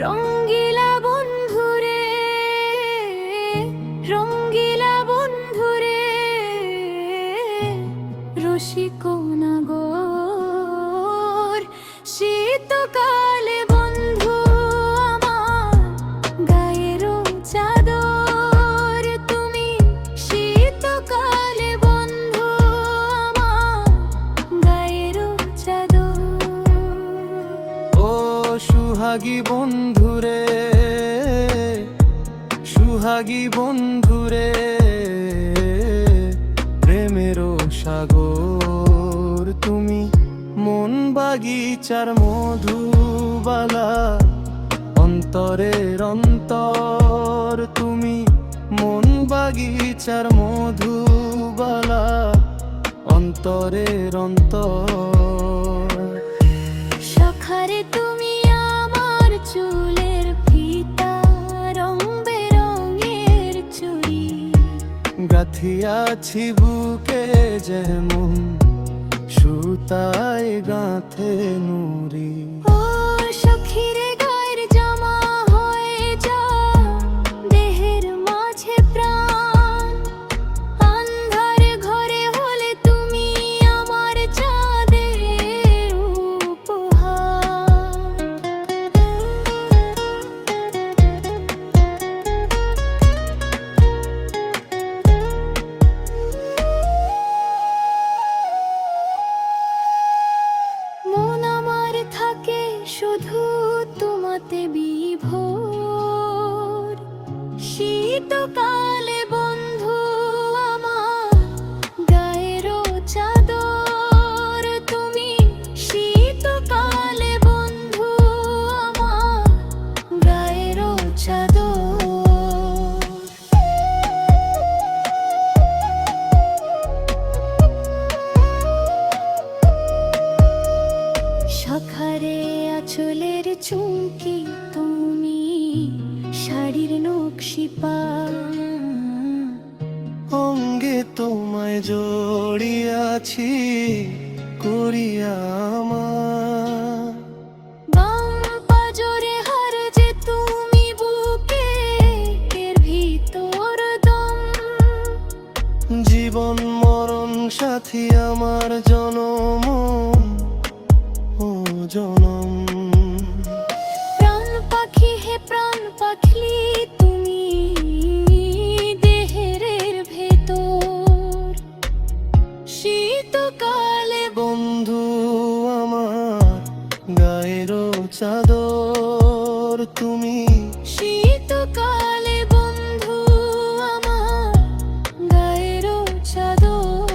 রঙ্গিলা বন্ধুরে রঙ্গিলা বন্ধুরে রসিক নাগর শীতকাল সুহাগী বন্ধুরে সুহাগী বন্ধুরে, প্রেমেরও সাগর, তুমি মন বাগিচার মধুবালা, অন্তরের অন্তর, তুমি মন বাগিচার মধুবালা, অন্তরের অন্তর। চুলের ফিতা রং বেরঙের চুড়ি। গাথিয়াছি বুকে যেমন সুতায় গাঁথে নুরি তোমাতে বিভোর। শীতকালে বন্ধু চাদর। তুমি বন্ধু চাদর। সখারে আঁচলের চুমকি তুমি শাড়ির নকশি পা। অঙ্গে তোমায় জড়িয়াছি করিয়া আমার বাম পাজরে হার যে তুমি বুকে এর ভিতর দম। জীবন মরণ সাথী আমার জনম ও জনম। শীতকালে বন্ধু আমার গায়েরও চাদর তুমি শীতকালে বন্ধু আমার গায়েরও চাদর।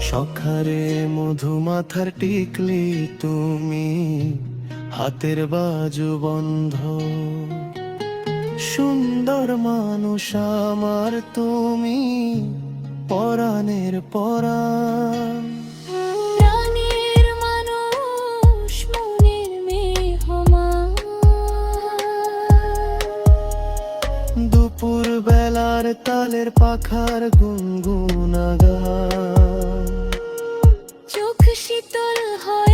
সখারে মধু মাথার টিকলি তুমি হাতের বাজু বন্ধ। সুন্দর মানুষ আমার তুমি পরাণের পরাণ। দুপুর বেলার তালের পাখার গুনগুনাগান চোখ শীতল হয়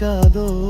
চাদর